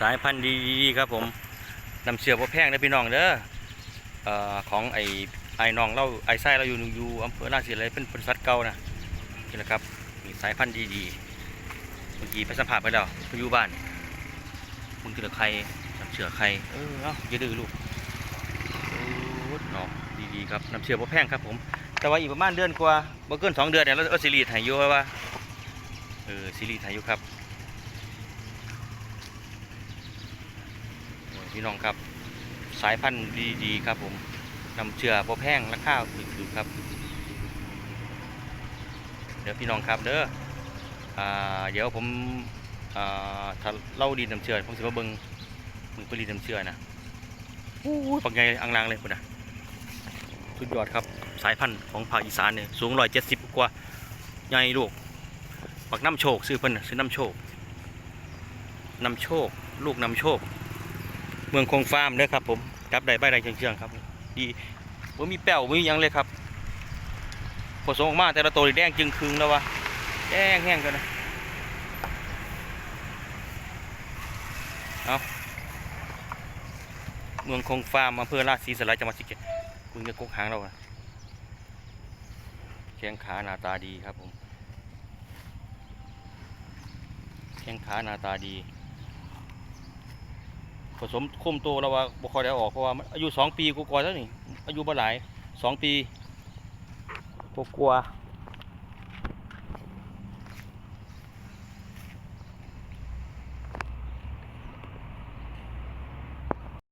สายพันธุ์ดีๆครับผมนำเชือกพ่แพงนะพี่น้องเด้อเอ่อของไอ้ไอ้น้องเราไอ้ไส้เราอยู่อยู่อำเภอราชสีอะไรเป็นเป็นสัตว์เก่านะนี่แหละครับมีสายพันธุ์ดีๆเมื่อกี้ไปสัมผัสไปแล้วไปอยู่บ้านมึงกินกับใครน้ำเชือกใครเออเอ้าอย่าดื้อลูกโอ้เนาะดีๆครับน้ำเชือกพ่แพงครับผม แต่ว่าอีกประมาณเดือนกว่าบ่เกินสองเดือนเนี่ยเราเอาซีรีส์ถ่ายอยู่ว่าเออซีรีส์ถ่ายอยู่ครับ พี่น้องครับ สายพันธุ์ดีๆครับผมนำเชื่อพอแพงราคาถูกๆครับ เดี๋ยวพี่น้องครับเด้ออ่าเดี๋ยวผมอ่าถ้าเล่าดีนำเชื่อผมสิมาเบิ่งมึงไปรีดนำเชื่อนะอู้ยปักไงอังลางเลยคุณนะสุดยอดครับสายพันธุ์ของภาคอีสานเนี่ยสูงร้อยเจ็ดสิบกว่าใหญ่ลูกปักน้ำโชคซื้อเพิ่นน่ะซื้อน้ำโชคนำโชค ลูกนำโชค เมืองคงฟาร์มเด้อครับผมจับได้ใบได้เชียงๆครับ ดีว่ามีแป้วมียังเลยครับผสมออกมาแต่ละตัวแดงจึงครึงแล้ววะแดงแห้งกันนะเอาเมืองคงฟาร์มอำเภอราชสีสลายจังหวัดสิเกตคุณจะกกหางเราอะแข้งขาหน้าตาดีครับผมแข้งขาหน้าตาดี ผสมคมโตแล้วว่าบ่ค่อได้ออกเพราะว่าอายุสองปีกว่าๆแล้วนี่อายุบ่หลายสองปีกว่าๆ